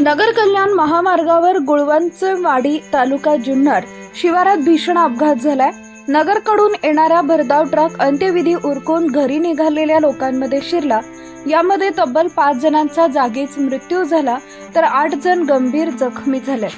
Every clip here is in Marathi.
नगर कल्याण महामार्गावर गुळवंचवाडी तालुका जुन्नर शिवारात भीषण अपघात झालाय. नगरकडून येणारा भरधाव ट्रक अंत्यविधी उरकून घरी निघालेल्या लोकांमध्ये शिरला. यामध्ये तब्बल पाच जणांचा जागीच मृत्यू झाला तर आठ जण गंभीर जखमी झाले.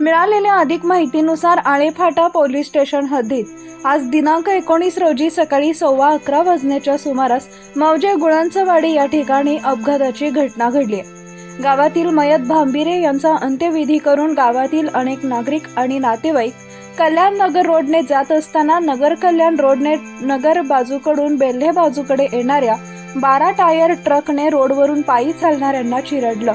मिळालेल्या अधिक माहितीनुसार आळेफाटा पोलीस स्टेशन हद्दीत आज दिनांक एकोणीस रोजी सकाळी सव्वा अकरा वाजण्याच्या सुमारास मौजे गुळांचवाडी या ठिकाणी अपघाताची घटना घडली आहे. गावातील मयत भांबिरे यांचा अंत्यविधी करून गावातील अनेक नागरिक आणि नातेवाईक कल्याण नगर रोडने जात असताना नगर कल्याण रोडने नगर बाजूकडून बेल्हे बाजूकडे येणाऱ्या बारा टायर ट्रकने रोडवरून पायी चालणाऱ्यांना चिरडलं.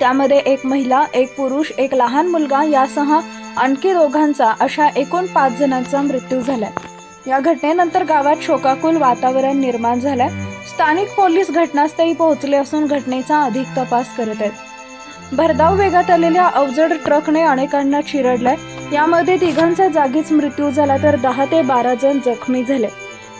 त्यामध्ये एक महिला एक पुरुष एक लहान मुलगा यासह आणखी दोघांचा अशा एकूण पाच जणांचा मृत्यू झालाय. या घटनेनंतर गावात शोकाकुल वातावरण निर्माण झालंय. स्थानिक पोलीस घटनास्थळी पोहोचले असून घटनेचा अधिक तपास करत आहेत. भरधाव वेगात आलेल्या अवजड ट्रकने अनेकांना चिरडलाय. यामध्ये तिघांचा जागीच मृत्यू झाला तर दहा ते बारा जण जखमी झाले.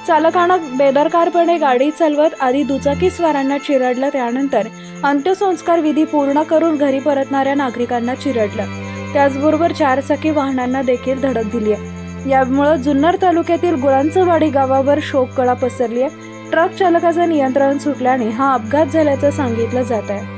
चालकानं बेदरकारपणे गाडी चालवत आधी दुचाकीस्वारांना चिरडलं त्यानंतर अंत्यसंस्कार विधी पूर्ण करून घरी परतणाऱ्या नागरिकांना चिरडलं. त्याचबरोबर चारचाकी वाहनांना देखील धडक दिली आहे यामुळं जुन्नर तालुक्यातील गुळांचवाडी गावावर शोककळा पसरली आहे ट्रक चालकाचं नियंत्रण सुटल्याने हा अपघात झाल्याचं सांगितलं जात आहे.